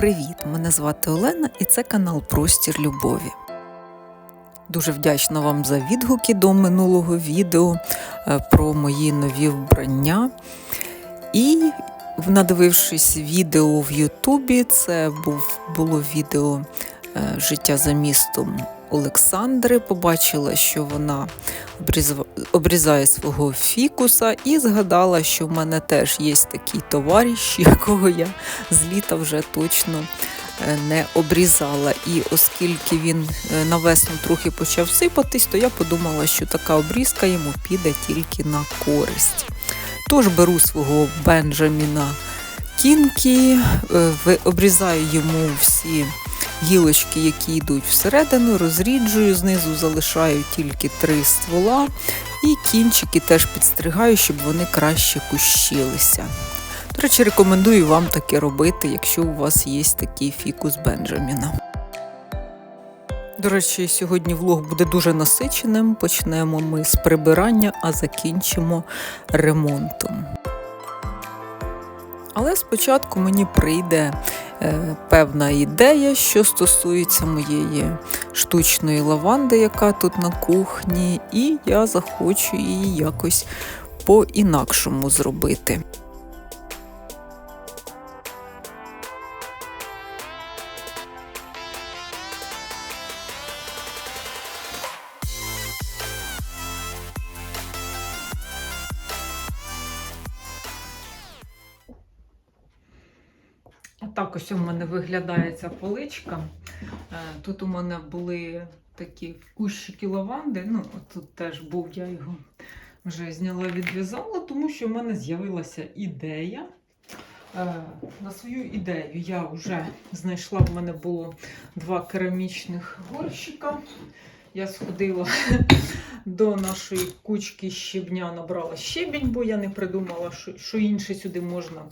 Привіт! Мене звати Олена і це канал Простір Любові. Дуже вдячна вам за відгуки до минулого відео е, про мої нові вбрання. І надивившись відео в Ютубі, це було відео е, Життя за містом Олександри. Побачила, що вона обрізає свого фікуса, і згадала, що в мене теж є такий товариш, якого я з літа вже точно е, не обрізала. І оскільки він е, на весну трохи почав сипатись, то я подумала, що така обрізка йому піде тільки на користь. Тож беру свого Бенджаміна Кінкі, е, обрізаю йому всі гілочки, які йдуть всередину, розріджую, знизу залишаю тільки три ствола, і кінчики теж підстригаю, щоб вони краще кущилися. До речі, рекомендую вам таке робити, якщо у вас є такий фікус Бенджаміна. До речі, сьогодні влог буде дуже насиченим. Почнемо ми з прибирання, а закінчимо ремонтом. Але спочатку мені прийде е, певна ідея, що стосується моєї штучної лаванди, яка тут на кухні, і я захочу її якось по-інакшому зробити. Виглядає поличка. Е, Тут у мене були такі кущики лаванди. Ну, тут теж був, я його вже зняла, відв'язала, тому що в мене з'явилася ідея. Е, На свою ідею я вже знайшла, в мене було два керамічних горщика. Я сходила до нашої кучки щебня, набрала щебінь, бо я не придумала, що інше сюди можна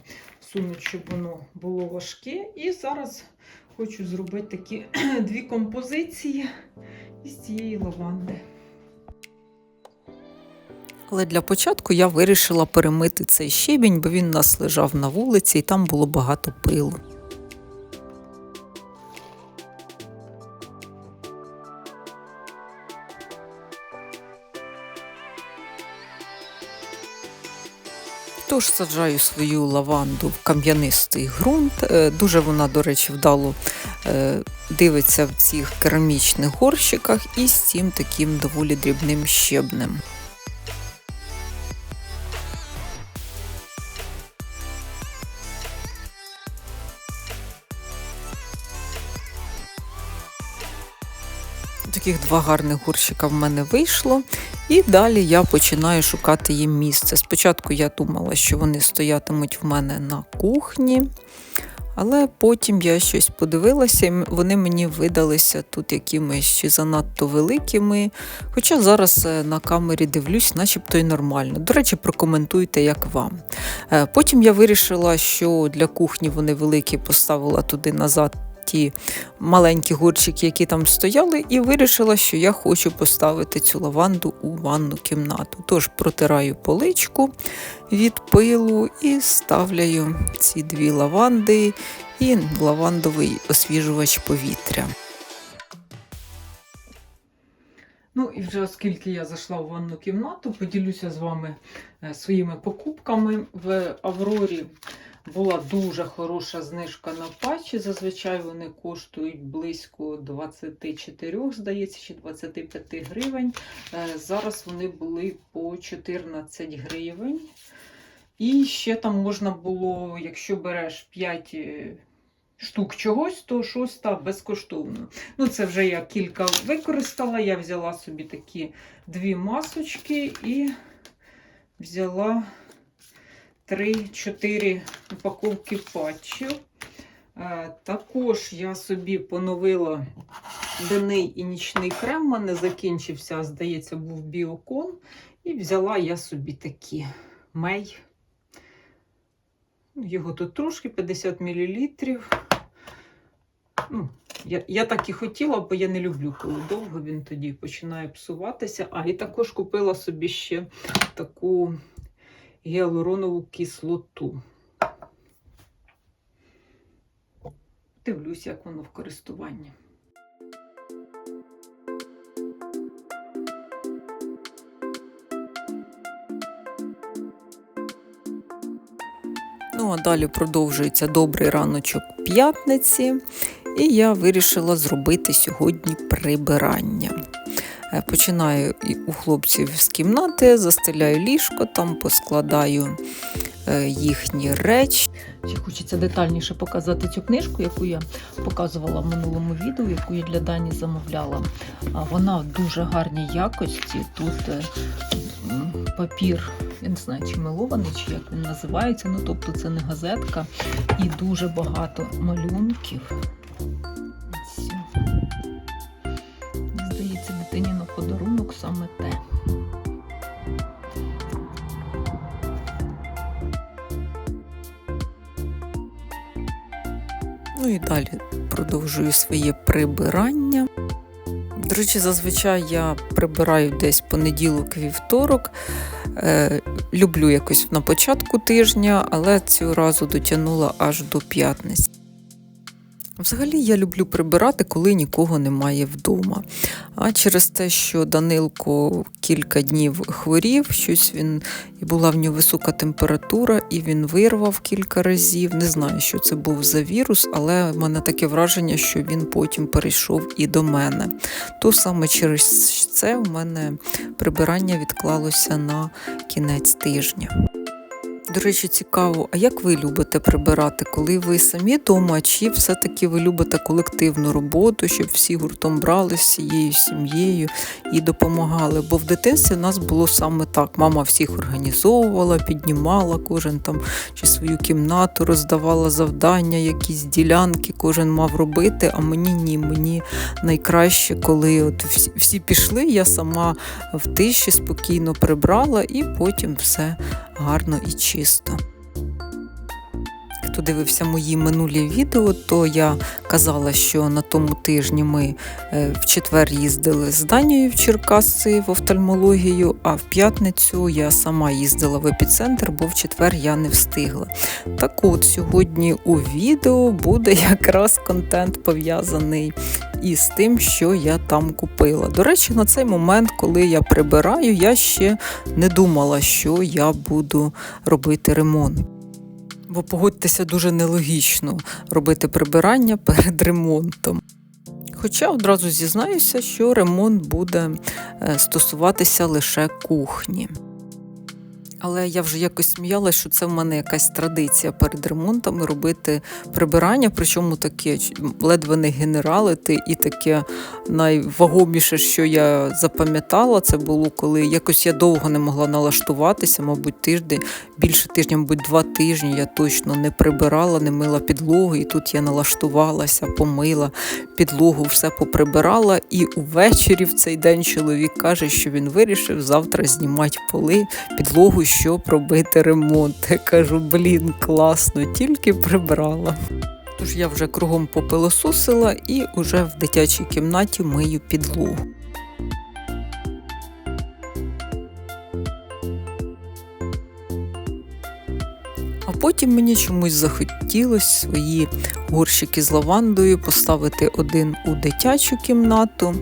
всунути, щоб воно було важке. І зараз хочу зробити такі дві композиції із цієї лаванди. Але для початку я вирішила перемити цей щебінь, бо він у нас лежав на вулиці і там було багато пилу. Тож саджаю свою лаванду в кам'янистий ґрунт. Е, Дуже вона, до речі, вдало е, дивиться в цих керамічних горщиках і з цим таким доволі дрібним щебнем. Таких два гарних горщика в мене вийшло. І далі я починаю шукати їм місце. Спочатку я думала, що вони стоятимуть в мене на кухні, але потім я щось подивилася, і вони мені видалися тут якимись ще занадто великими. Хоча зараз е, на камері дивлюсь, начебто й нормально. До речі, прокоментуйте, як вам. Е, Потім я вирішила, що для кухні вони великі, поставила туди назад. Ті маленькі горчики, які там стояли, і вирішила, що я хочу поставити цю лаванду у ванну кімнату. Тож протираю поличку від пилу і ставляю ці дві лаванди і лавандовий освіжувач повітря. Ну і вже оскільки я зайшла в ванну кімнату, поділюся з вами е, своїми покупками. В Аврорі була дуже хороша знижка на патчі. Зазвичай вони коштують близько 24, здається, чи 25 гривень. Е, Зараз вони були по 14 гривень. І ще там можна було, якщо береш 5 штук чогось, то шоста безкоштовно. Ну, це вже я кілька використала. Я взяла собі такі дві масочки і взяла 3-4 упаковки патчів. Е, Також я собі поновила денний і нічний крем. У мене закінчився, здається, був біокон. І взяла я собі такі мей. Його тут трошки 50 мл. Ну, я, я так і хотіла, бо я не люблю, коли довго він тоді починає псуватися. А і також купила собі ще таку гіалуронову кислоту. дивлюсь, як воно в користуванні. Ну, а далі продовжується добрий раночок п'ятниці, і я вирішила зробити сьогодні прибирання. Е, Починаю у хлопців з кімнати, застеляю ліжко, там поскладаю е, їхні речі. Ще хочеться детальніше показати цю книжку, яку я показувала в минулому відео, яку я для Дані замовляла. Вона в дуже гарній якості. Тут е, папір, я не знаю, чи милований, чи як він називається. Ну, тобто це не газетка, і дуже багато малюнків. Саме те. Ну і далі продовжую своє прибирання. До речі, зазвичай я прибираю десь понеділок-вівторок. Е, люблю якось на початку тижня, але цього разу дотягнула аж до п'ятниці. Взагалі я люблю прибирати, коли нікого немає вдома. А через те, що Данилко кілька днів хворів, щось він і була в нього висока температура, і він вирвав кілька разів. Не знаю, що це був за вірус, але в мене таке враження, що він потім перейшов і до мене. То саме через це у мене прибирання відклалося на кінець тижня. До речі, цікаво, а як ви любите прибирати, коли ви самі вдома, чи все-таки ви любите колективну роботу, щоб всі гуртом брали з сім'єю і допомагали? Бо в дитинстві в нас було саме так. Мама всіх організовувала, піднімала кожен там чи свою кімнату, роздавала завдання, якісь ділянки кожен мав робити. А мені ні, мені найкраще, коли от всі, всі пішли, я сама в тиші спокійно прибрала і потім все гарно і чисто. Хто дивився мої минулі відео, то я казала, що на тому тижні ми е, в четвер їздили з Данією в Черкаси в офтальмологію, а в п'ятницю я сама їздила в епіцентр, бо в четвер я не встигла. Так от сьогодні у відео буде якраз контент пов'язаний із тим, що я там купила. До речі, на цей момент, коли я прибираю, я ще не думала, що я буду робити ремонт. Бо погодьтеся дуже нелогічно робити прибирання перед ремонтом. Хоча одразу зізнаюся, що ремонт буде е, стосуватися лише кухні. Але я вже якось сміялася, що це в мене якась традиція перед ремонтами робити прибирання, причому таке ледве не генералити, і таке найвагоміше, що я запам'ятала, це було коли якось я довго не могла налаштуватися, мабуть, тиждень, більше тижня, мабуть, два тижні я точно не прибирала, не мила підлогу, і тут я налаштувалася, помила підлогу, все поприбирала. І увечері в цей день чоловік каже, що він вирішив завтра знімати поли, підлогу, щоб робити ремонт. Я кажу, блін, класно, тільки прибрала. Тож я вже кругом попилососила і уже в дитячій кімнаті мию підлогу. А потім мені чомусь захотілося свої горщики з лавандою поставити один у дитячу кімнату,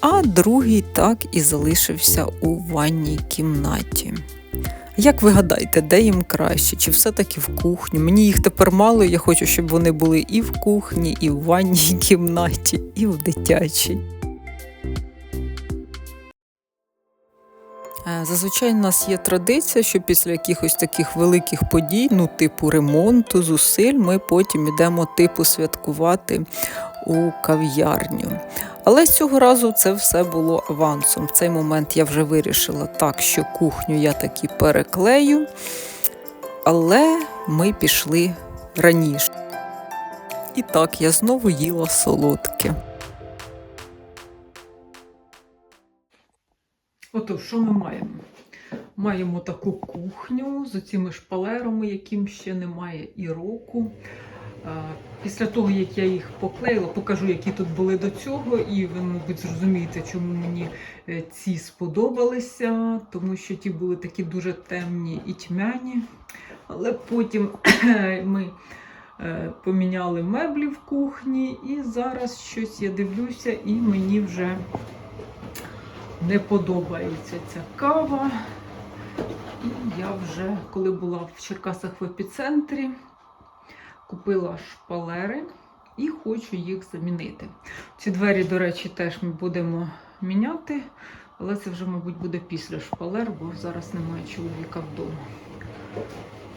а другий так і залишився у ванній кімнаті. Як ви гадаєте, де їм краще? Чи все-таки в кухню? Мені їх тепер мало, я хочу, щоб вони були і в кухні, і в ванній кімнаті, і в дитячій. Е, Зазвичай у нас є традиція, що після якихось таких великих подій, ну типу ремонту, зусиль, ми потім йдемо типу святкувати у кав'ярню. Але цього разу це все було авансом. В цей момент я вже вирішила так, що кухню я таки переклею, але ми пішли раніше. І так, я знову їла солодке. Отож, що ми маємо? Маємо таку кухню з цими шпалерами, яким ще немає і року. Після того, як я їх поклеїла, покажу, які тут були до цього, і ви, мабуть, зрозумієте, чому мені е, ці сподобалися, тому що ті були такі дуже темні і тьмяні. Але потім ми Е, Поміняли меблі в кухні, і зараз щось я дивлюся, і мені вже не подобається ця кава. І я вже, коли була в Черкасах в епіцентрі, купила шпалери і хочу їх замінити. Ці двері, до речі, теж ми будемо міняти, але це вже, мабуть, буде після шпалер, бо зараз немає чоловіка вдома.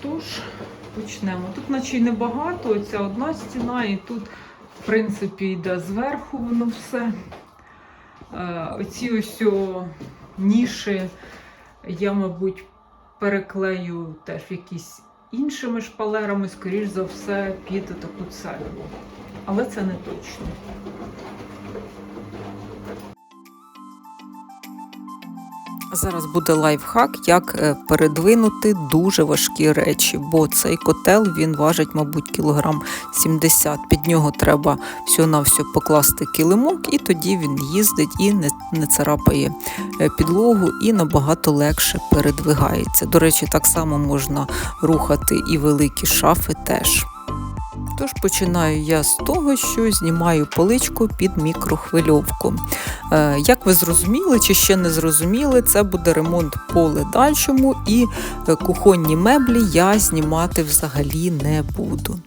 Тож, почнемо. Тут, наче й небагато, оця одна стіна, і тут, в принципі, йде зверху воно все. Е, Оці ось ніші я, мабуть, переклею теж якісь іншими шпалерами, скоріш за все, під таку цеглу. Але це не точно. Зараз буде лайфхак, як е, передвинути дуже важкі речі, бо цей котел він важить, мабуть, кілограм 70. Під нього треба всього-навсього покласти килимок, і тоді він їздить і не, не царапає е, підлогу, і набагато легше передвигається. До речі, так само можна рухати і великі шафи теж. Тож починаю я з того, що знімаю поличку під мікрохвильовку. Е, Як ви зрозуміли чи ще не зрозуміли, це буде ремонт по дальшому, і е, кухонні меблі я знімати взагалі не буду.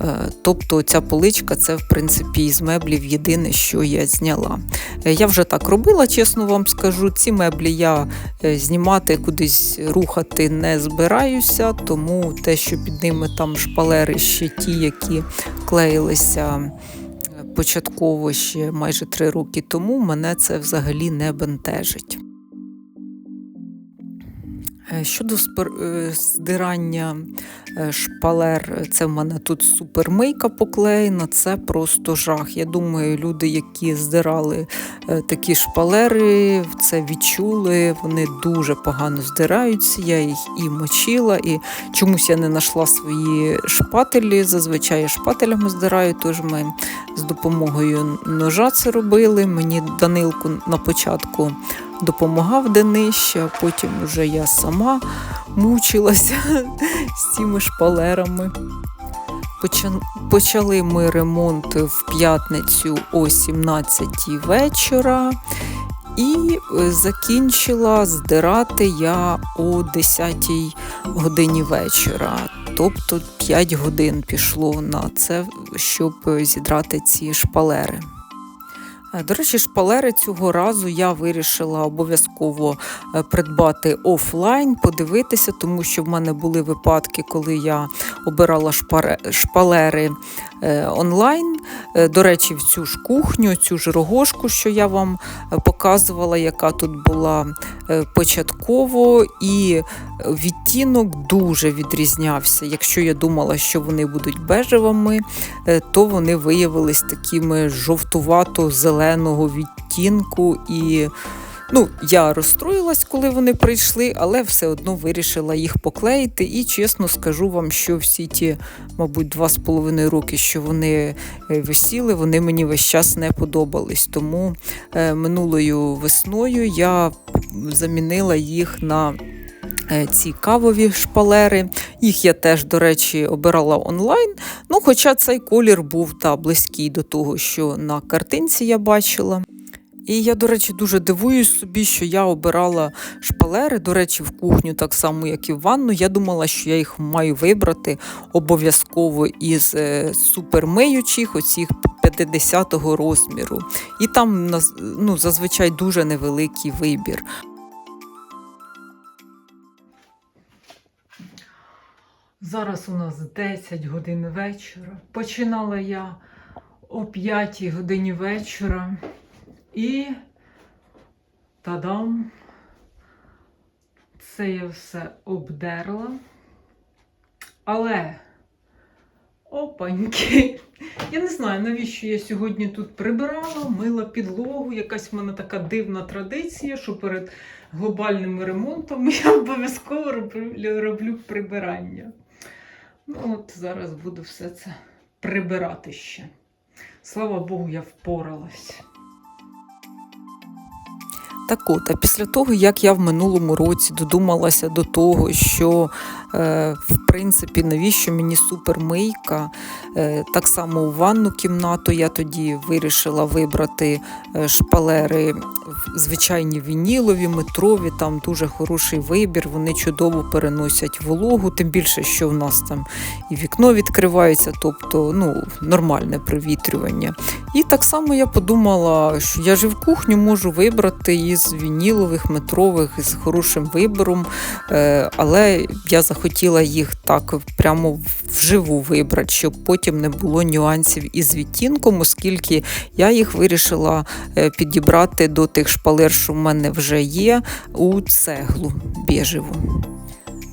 Е, Тобто ця поличка це в принципі із меблів єдине, що я зняла. Е, Я вже так робила, чесно вам скажу. Ці меблі я е, знімати кудись рухати не збираюся, тому те, що під ними там шпалери ще ті, які клеїлися початково ще майже три роки тому, мене це взагалі не бентежить. Е, Щодо е, здирання е, шпалер, це в мене тут супермийка поклеєна, це просто жах. Я думаю, люди, які здирали такі шпалери, це відчули, вони дуже погано здираються. Я їх і мочила, і чомусь я не знайшла свої шпателі. Зазвичай я шпателями здираю, тож ми з допомогою ножа це робили. Мені Данилку на початку допомагав Денис, а потім вже я сама мучилася з цими шпалерами. Почали ми ремонт в п'ятницю о 17 вечора. І е, закінчила здирати я о 10 годині вечора. Тобто 5 годин пішло на це, щоб е, зідрати ці шпалери. Е, До речі, шпалери цього разу я вирішила обов'язково е, придбати офлайн, подивитися, тому що в мене були випадки, коли я обирала шпалери е, онлайн. До речі, в цю ж кухню, цю ж рогошку, що я вам показувала, яка тут була початково, і відтінок дуже відрізнявся. Якщо я думала, що вони будуть бежевими, е, то вони виявились такими жовтувато-зеленого відтінку. І ну, я розстроїлась, коли вони прийшли, але все одно вирішила їх поклеїти. І чесно скажу вам, що всі ті, мабуть, два з половиною роки, що вони е, висіли, вони мені весь час не подобались. Тому е, минулою весною я замінила їх на ці кавові шпалери. Їх я теж, до речі, обирала онлайн. Ну, хоча цей колір був та близький до того, що на картинці я бачила. І я, до речі, дуже дивуюсь собі, що я обирала шпалери, до речі, в кухню, так само, як і в ванну. Я думала, що я їх маю вибрати обов'язково із е, супермиючих, оцих 50-го розміру. І там ну, зазвичай дуже невеликий вибір. Зараз у нас 10 годин вечора. Починала я о 5 годині вечора. І тадам! Це я все обдерла. Але опаньки! Я не знаю, навіщо я сьогодні тут прибирала, мила підлогу. Якась в мене така дивна традиція, що перед глобальним ремонтом я обов'язково роблю, роблю прибирання. Ну, от зараз буду все це прибирати ще. Слава Богу, я впоралась. Так от, а після того, як я в минулому році додумалася до того, що е, в принципі навіщо мені супермийка, е, так само у ванну кімнату я тоді вирішила вибрати е, шпалери звичайні вінілові, метрові, там дуже хороший вибір, вони чудово переносять вологу, тим більше, що в нас там і вікно відкривається, тобто ну, нормальне провітрювання. І так само я подумала, що я ж і в кухню можу вибрати із вінілових, метрових, з хорошим вибором. Е, Але я захотіла їх так прямо вживу вибрати, щоб потім не було нюансів із відтінком, оскільки я їх вирішила е, підібрати до тих шпалер, що в мене вже є, у цеглу біжеву.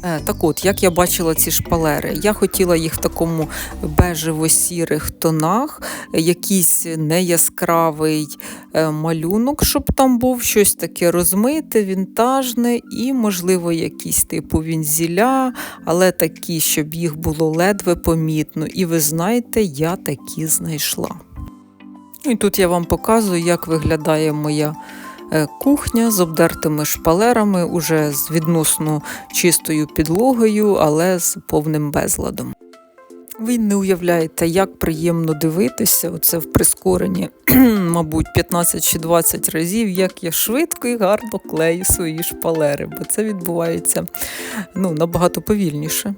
Е, Так от, як я бачила ці шпалери, я хотіла їх в такому бежево-сірих тонах, якийсь неяскравий е, малюнок, щоб там був щось таке розмите, вінтажне і, можливо, якісь типу вінзіля, але такі, щоб їх було ледве помітно. І ви знаєте, я такі знайшла. Ну, І тут я вам показую, як виглядає моя кухня з обдертими шпалерами, уже з відносно чистою підлогою, але з повним безладом. Ви не уявляєте, як приємно дивитися, оце в прискоренні, мабуть, 15 чи 20 разів, як я швидко і гарно клею свої шпалери, бо це відбувається ну, набагато повільніше.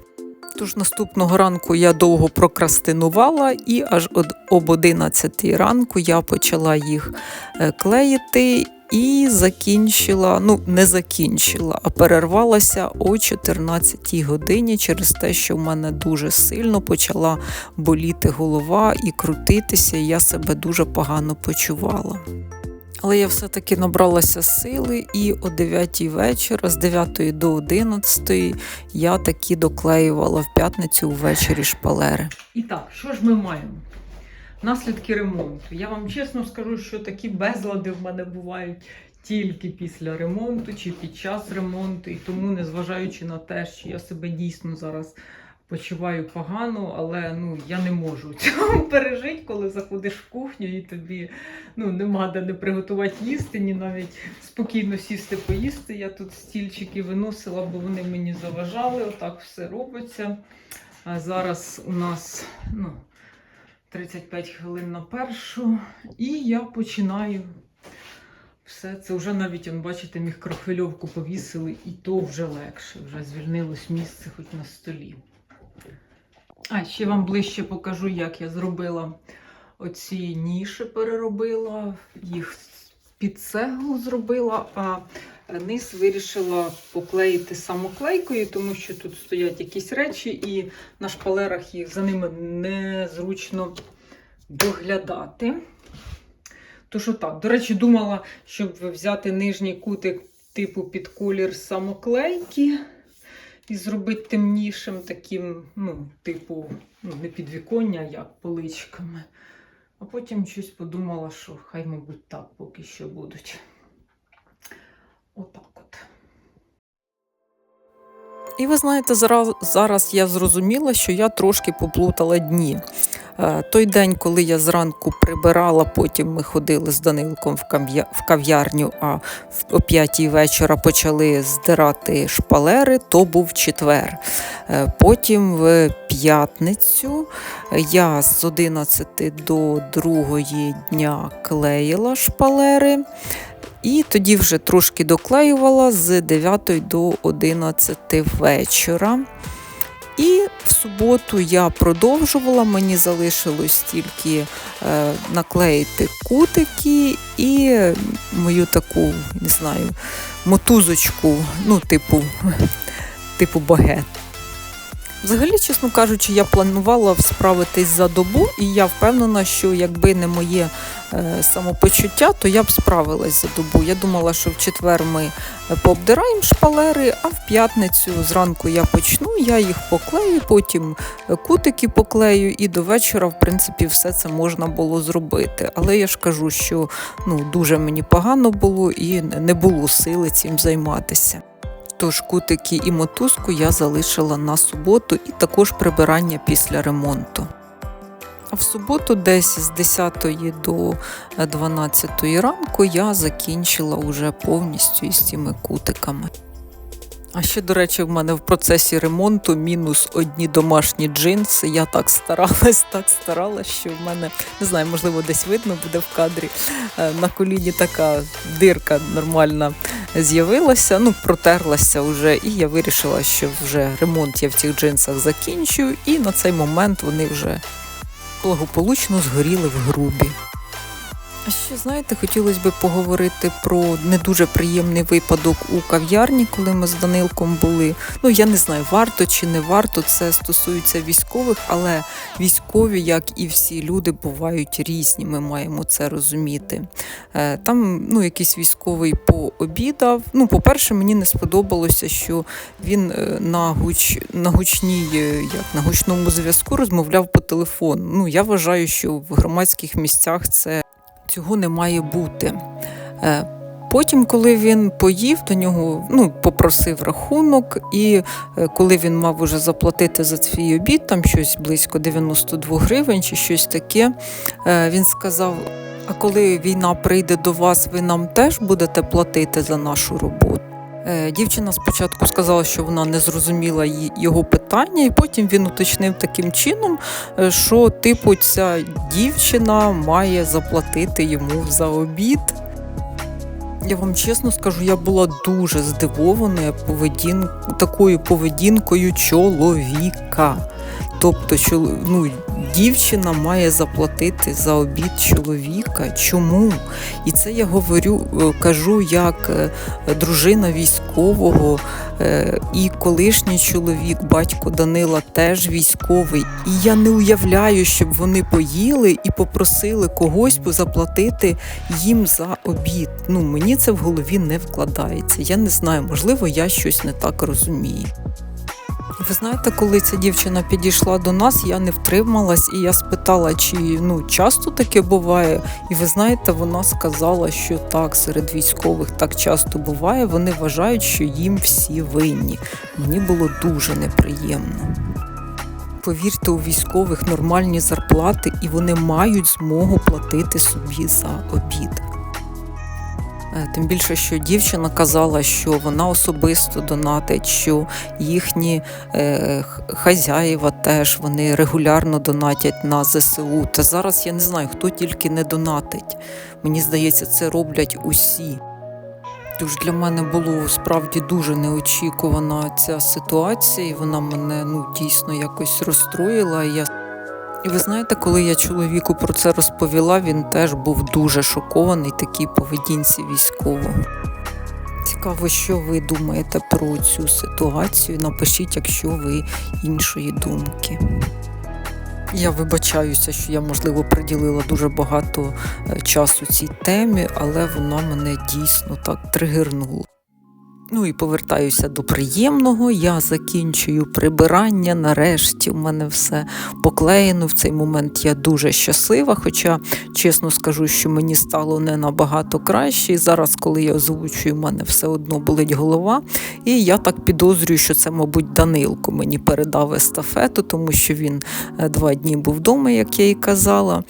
Тож наступного ранку я довго прокрастинувала, і аж об 11 ранку я почала їх е, клеїти і закінчила, ну не закінчила, а перервалася о 14 годині через те, що в мене дуже сильно почала боліти голова і крутитися, і я себе дуже погано почувала. Але я все-таки набралася сили, і о 9 вечора, з 9 до 11 я таки доклеювала в п'ятницю ввечері шпалери. І так, що ж ми маємо? Наслідки ремонту. Я вам чесно скажу, що такі безлади в мене бувають тільки після ремонту чи під час ремонту. І тому, незважаючи на те, що я себе дійсно зараз почуваю погано, але ну, я не можу цього пережити, коли заходиш в кухню і тобі ну, нема де не приготувати їсти, ні навіть спокійно сісти поїсти. Я тут стільчики виносила, бо вони мені заважали. Отак все робиться. А зараз у нас ну, 35 хвилин на першу. І я починаю. Все це вже навіть, он, бачите, мікрохвильовку повісили, і то вже легше. Вже звільнилось місце хоч на столі. А ще вам ближче покажу, як я зробила оці ніші, переробила, їх під цеглу зробила, а низ вирішила поклеїти самоклейкою, тому що тут стоять якісь речі, і на шпалерах їх за ними незручно доглядати. Тож отак, до речі, думала, щоб взяти нижній кутик типу під колір самоклейки і зробити темнішим таким, ну, типу, ну, не підвіконня, а як поличками. А потім щось подумала, що хай, мабуть, так поки що будуть. Отак от. І ви знаєте, зараз, зараз я зрозуміла, що я трошки поплутала дні. Е, Той день, коли я зранку прибирала, потім ми ходили з Данилком в кав'ярню, а о п'ятій вечора почали здирати шпалери, то був четвер. Е, Потім в п'ятницю я з 11 до 2 дня клеїла шпалери. І тоді вже трошки доклеювала з 9 до 11 вечора. І в суботу я продовжувала, мені залишилось тільки е, наклеїти кутики і мою таку, не знаю, мотузочку, ну, типу, типу багет. Взагалі, чесно кажучи, я планувала справитись за добу, і я впевнена, що якби не моє е, самопочуття, то я б справилась за добу. Я думала, що в четвер ми е, пообдираємо шпалери, а в п'ятницю зранку я почну, я їх поклею, потім е, кутики поклею, і до вечора, в принципі, все це можна було зробити. Але я ж кажу, що ну, дуже мені погано було і не було сили цим займатися. Тож кутики і мотузку я залишила на суботу і також прибирання після ремонту. А в суботу, десь з 10 до 12 ранку, я закінчила уже повністю із цими кутиками. А ще, до речі, в мене в процесі ремонту мінус одні домашні джинси. Я так старалась, так старалась, що в мене не знаю, можливо, десь видно буде в кадрі. е, На коліні така дирка нормальна з'явилася, ну протерлася вже, і я вирішила, що вже ремонт я в цих джинсах закінчую, і на цей момент вони вже благополучно згоріли в грубі. А ще знаєте, хотілося б поговорити про не дуже приємний випадок у кав'ярні, коли ми з Данилком були. Ну я не знаю, варто чи не варто. Це стосується військових, але військові, як і всі люди, бувають різні. Ми маємо це розуміти. Е, Там ну, якийсь військовий пообідав. Ну, по-перше, мені не сподобалося, що він е, на гуч на гучній, е, як на гучному зв'язку розмовляв по телефону. Ну я вважаю, що в громадських місцях це цього не має бути. Е, Потім, коли він поїв, до нього ну, попросив рахунок, і е, коли він мав уже заплатити за свій обід, там щось близько 92 гривень чи щось таке, е, він сказав: а коли війна прийде до вас, ви нам теж будете платити за нашу роботу? Е, Дівчина спочатку сказала, що вона не зрозуміла його питання, і потім він уточнив таким чином, е, що типу ця дівчина має заплатити йому за обід. Я вам чесно скажу, я була дуже здивована поведін... такою поведінкою чоловіка. Тобто, ну, дівчина має заплатити за обід чоловіка. Чому? І це я говорю, е, кажу як е, дружина військового е, і колишній чоловік, батько Данила, теж військовий. І я не уявляю, щоб вони поїли і попросили когось заплатити їм за обід. Ну мені це в голові не вкладається. Я не знаю, можливо, я щось не так розумію. Ви знаєте, коли ця дівчина підійшла до нас, я не втрималась, і я спитала, чи ну часто таке буває. І ви знаєте, вона сказала, що так, серед військових так часто буває. Вони вважають, що їм всі винні. Мені було дуже неприємно. Повірте, у військових нормальні зарплати, і вони мають змогу платити собі за обід. Е, Тим більше, що дівчина казала, що вона особисто донатить, що їхні е, хазяїва теж вони регулярно донатять на ЗСУ. Та зараз я не знаю, хто тільки не донатить. Мені здається, це роблять усі. Тож для мене було справді дуже неочікувана ця ситуація, і вона мене ну дійсно якось розстроїла. Я і ви знаєте, коли я чоловіку про це розповіла, він теж був дуже шокований такій поведінці військового. Цікаво, що ви думаєте про цю ситуацію. Напишіть, якщо ви іншої думки. Я вибачаюся, що я, можливо, приділила дуже багато е, часу цій темі, але вона мене дійсно так тригернула. Ну і повертаюся до приємного. Я закінчую прибирання. Нарешті в мене все поклеєно. В цей момент я дуже щаслива. Хоча, чесно скажу, що мені стало не набагато краще. І зараз, коли я озвучую, в мене все одно болить голова. І я так підозрюю, що це, мабуть, Данилко мені передав естафету, тому що він е, два дні був вдома, як я і казала.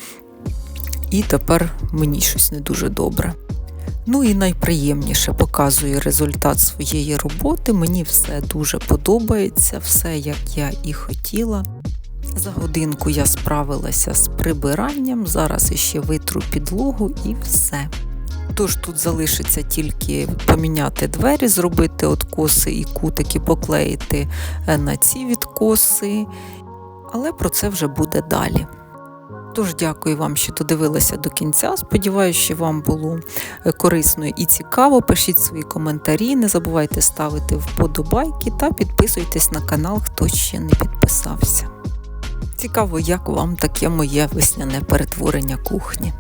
І тепер мені щось не дуже добре. Ну і найприємніше показую результат своєї роботи. Мені все дуже подобається, все як я і хотіла. За годинку я справилася з прибиранням, зараз іще витру підлогу і все. Тож тут залишиться тільки поміняти двері, зробити откоси і кутики поклеїти е, на ці відкоси, але про це вже буде далі. Тож дякую вам, що додивилися до кінця. Сподіваюся, що вам було е, корисно і цікаво. Пишіть свої коментарі, не забувайте ставити вподобайки та підписуйтесь на канал, хто ще не підписався. Цікаво, як вам таке моє весняне перетворення кухні.